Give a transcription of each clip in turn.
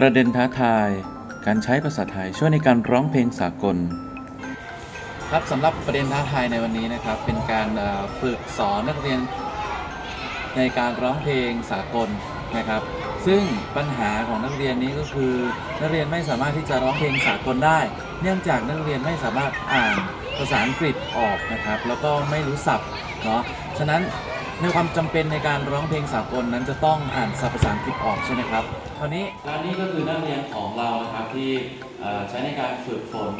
ประเด็นท้าทาย การใช้ภาษาไทยช่วยในการร้องเพลงสากล ครับสำหรับประเด็นท้าทายในวันนี้นะครับ เป็นการฝึกสอนนักเรียนในการร้องเพลงสากลนะครับ ซึ่งปัญหาของนักเรียนนี้ก็คือ นักเรียนไม่สามารถที่จะร้องเพลงสากลได้ เนื่องจากนักเรียนไม่สามารถอ่านภาษาอังกฤษออกนะครับ แล้วก็ไม่รู้ศัพท์เนาะฉะนั้น ในความจำเป็นในการร้องเพลงสากลนั้นจะต้องอ่านศัพท์ภาษาอังกฤษออกใช่ไหมครับคราวนี้และนี่ก็คือนักเรียนของเรานะครับที่เอ่อใช้ในการฝึกฝน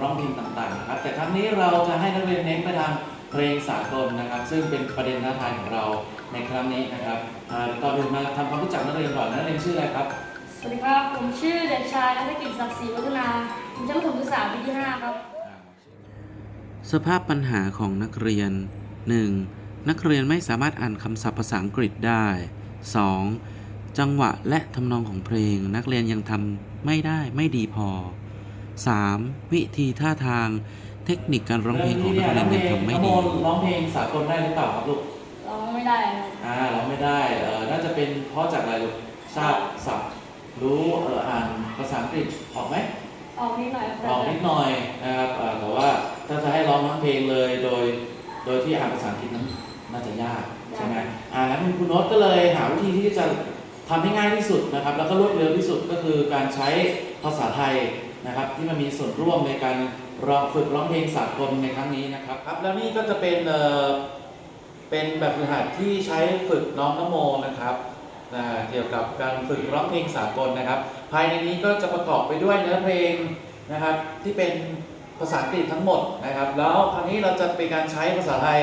ร้องเพลงต่างๆนะครับ แต่ครั้งนี้เราจะให้นักเรียนเน้นไปทางเพลงสากลนะครับ ซึ่งเป็นประเด็นท้าทายของเราในครั้งนี้นะครับเอ่อก่อนอื่นมาทำความรู้จักนักเรียนก่อนนักเรียนชื่ออะไรครับ สวัสดีครับ ผมชื่อเด็กชายนักกิจศักดิ์ศรีวัฒนาผมชั้นประถมศึกษาปีที่ 5 ครับ สภาพปัญหาของนักเรียน 1. นักเรียนไม่สามารถอ่านคำศัพท์ภาษาอังกฤษได้ 2. จังหวะและทำนองของเพลง นักเรียนยังทำไม่ได้ไม่ดีพอ 3. วิธีท่าทางเทคนิคการร้องเพลงของนักเรียนยังทำไม่น้องดีโมร้องเพลงสากลได้หรือเปล่าครับลูกร้องไม่ได้ครับอ่าร้องไม่ได้เออน่าจะเป็นเพราะจากอะไรลูกทราบศัพท์รู้เอออ่านภาษาอังกฤษออกไหมออกนิดหน่อยคอรัอกนิดหน่อยนะครับเอ่อแต่ว่าถ้าจะให้ร้องทั้งเพลงเลยโดย โดยที่อ่านภาษาอังกฤษนั้น น่าจะยากใช่ไหมอ่างั้นคุณโน้ตก็เลยหาวิธีที่จะทำให้ง่ายที่สุดนะครับ แล้วก็รวดเร็วที่สุดก็คือการใช้ภาษาไทยนะครับ ที่มันมีส่วนร่วมในการร้องฝึกร้องเพลงสากลในครั้งนี้นะครับครับ แล้วนี่ก็จะเป็นเอ่อเป็นแบบฝึกหัดที่ใช้ฝึกน้องนโมนะครับอ่าเกี่ยวกับการฝึกร้องเพลงสากลนะครับ ภายในนี้ก็จะประกอบไปด้วยเนื้อเพลงนะครับ ที่เป็นภาษาอังกฤษทั้งหมดนะครับ แล้วคราวนี้เราจะเป็นการใช้ภาษาไทย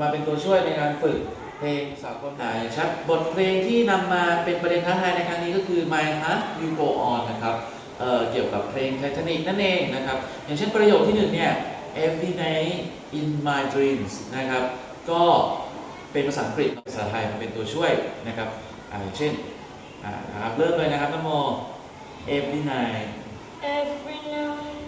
มาเป็นตัวช่วยในการฝึกเพลงสากลอ่าอย่างเช่นบทเพลงที่นำมาเป็นประเด็นท้าทายในครั้งนี้ก็คือ My Heart Will Go On นะครับเอ่อเกี่ยวกับเพลงไททานิกนั่นเองนะครับ อย่างเช่นประโยคที่หนึ่งเนี่ย Every night in my dreams นะครับ ก็เป็นภาษาอังกฤษภาษาไทยมาเป็นตัวช่วยนะครับอ่าอย่างเช่นอ่านะครับเริ่มเลยนะครับนโม Every night Every night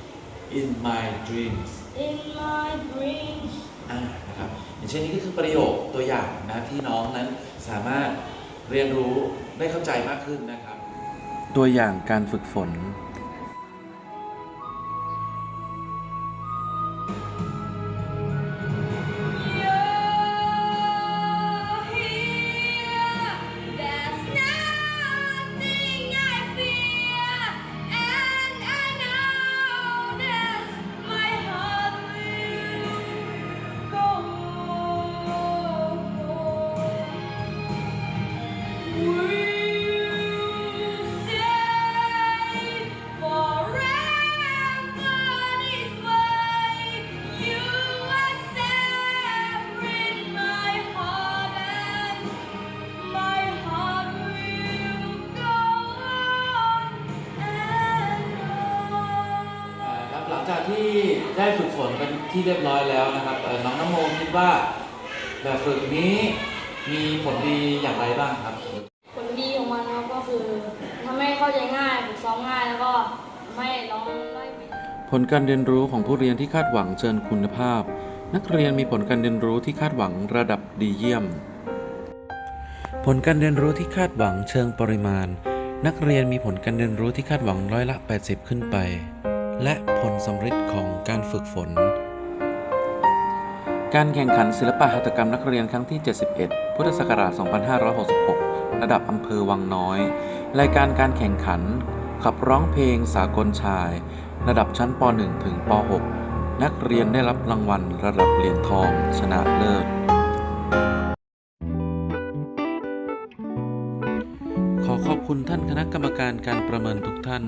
in my dreams in my dreams อ่า นะครับอย่างเช่นนี้ก็คือประโยคตัวอย่างนะที่น้องนั้นสามารถเรียนรู้ได้เข้าใจมากขึ้นนะครับ ตัวอย่างการฝึกฝน ที่ได้ฝึกฝนเป็นที่เรียบร้อยแล้วนะครับเอ่อน้องน้ำโมคิดว่าแบบฝึกนี้มีผลดีอย่างไรบ้างครับ ผลดีของมันนะครับก็คือทำให้เข้าใจง่ายฝึกซ้อมง่ายแล้วก็ไม่ร้องไม่เป็นผลการเรียนรู้ของผู้เรียนที่คาดหวังเชิญคุณภาพ นักเรียนมีผลการเรียนรู้ที่คาดหวังระดับดีเยี่ยม ผลการเรียนรู้ที่คาดหวังเชิงปริมาณ นักเรียนมีผลการเรียนรู้ที่คาดหวังร้อยละ 80 ขึ้นไป และผลสำฤทธิ์ของการฝึกฝน การแข่งขันศิลปะหัตถกรรมนักเรียนครั้งที่ 71 พุทธศักราช 2566 ระดับอำเภอวังน้อย รายการการแข่งขัน ขับร้องเพลงสากลชาย ระดับชั้นป .1 ถึงป .6 นักเรียนได้รับรางวัลระดับเหรียญทอง ชนะเลิศขอขอบคุณท่านคณะกรรมการการประเมินทุกท่าน